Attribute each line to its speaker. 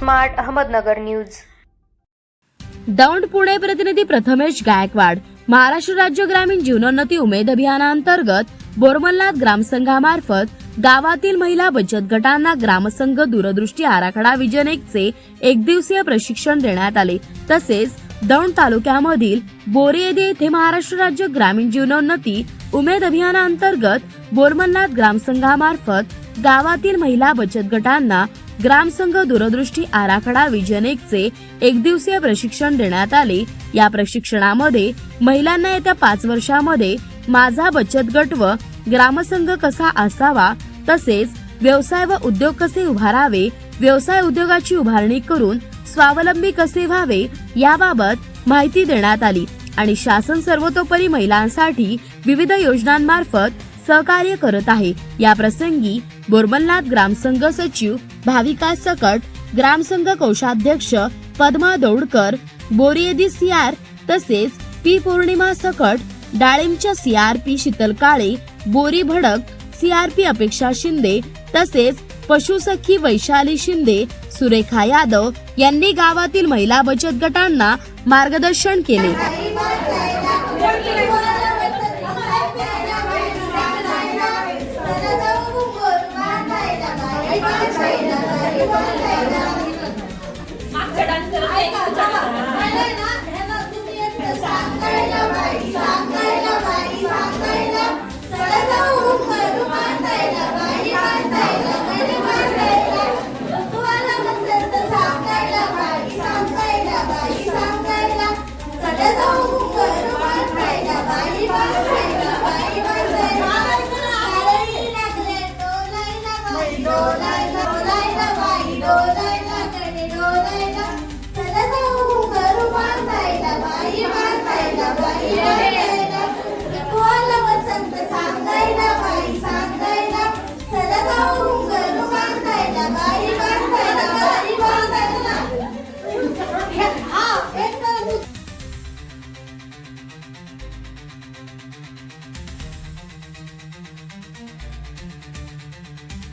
Speaker 1: Smart Ahmednagar news.
Speaker 2: Daund Pune प्रतिनिधी प्रथमेश गायकवाड महाराष्ट्र राज्य ग्रामीण जीवनोन्नती उमेद अभियानांतर्गत बोरमलनाथ ग्रामसंघामार्फत गावातील महिला बचत गटांना ग्रामसंघ दूरदृष्टी आराखडा विजन एकचे एक दिवसीय प्रशिक्षण देण्यात आले. तसेच दौंड तालुक्यामधील बोरेदे येथे महाराष्ट्र राज्य ग्रामीण जीवनोन्नती उमेद अभियानांतर्गत बोरमलनाथ ग्रामसंघामार्फत गावातील महिला बचत गटांना ग्रामसंघ दूरदृष्टी आराखडा विजनेकचे एक दिवसीय प्रशिक्षण देण्यात आले. या प्रशिक्षणामध्ये महिलांना येत्या पाच वर्षामध्ये माझा बचत गट व ग्रामसंघ कसा असावा तसेच व्यवसाय व उद्योग कसे उभारावे व्यवसाय उद्योगाची उभारणी करून स्वावलंबी कसे व्हावे याबाबत माहिती देण्यात आली आणि शासन सर्वतोपरी महिलांसाठी विविध योजनांमार्फत सहकार्य करत आहे. या प्रसंगी बोरबलनाथ ग्रामसंघ सचिव भाविका सकट ग्रामसंघ कोषाध्यक्ष पद्मा दौडकर बोरियेदी सीआर तसेच पी पौर्णिमा सकट डाळिंबच्या सीआरपी शीतल काळे बोरी भडक सीआरपी अपेक्षा शिंदे तसेच पशुसखी वैशाली शिंदे सुरेखा यादव यांनी गावातील महिला बचत गटांना मार्गदर्शन केले.
Speaker 3: सांगायला बाई सांगायला बाई सांगायला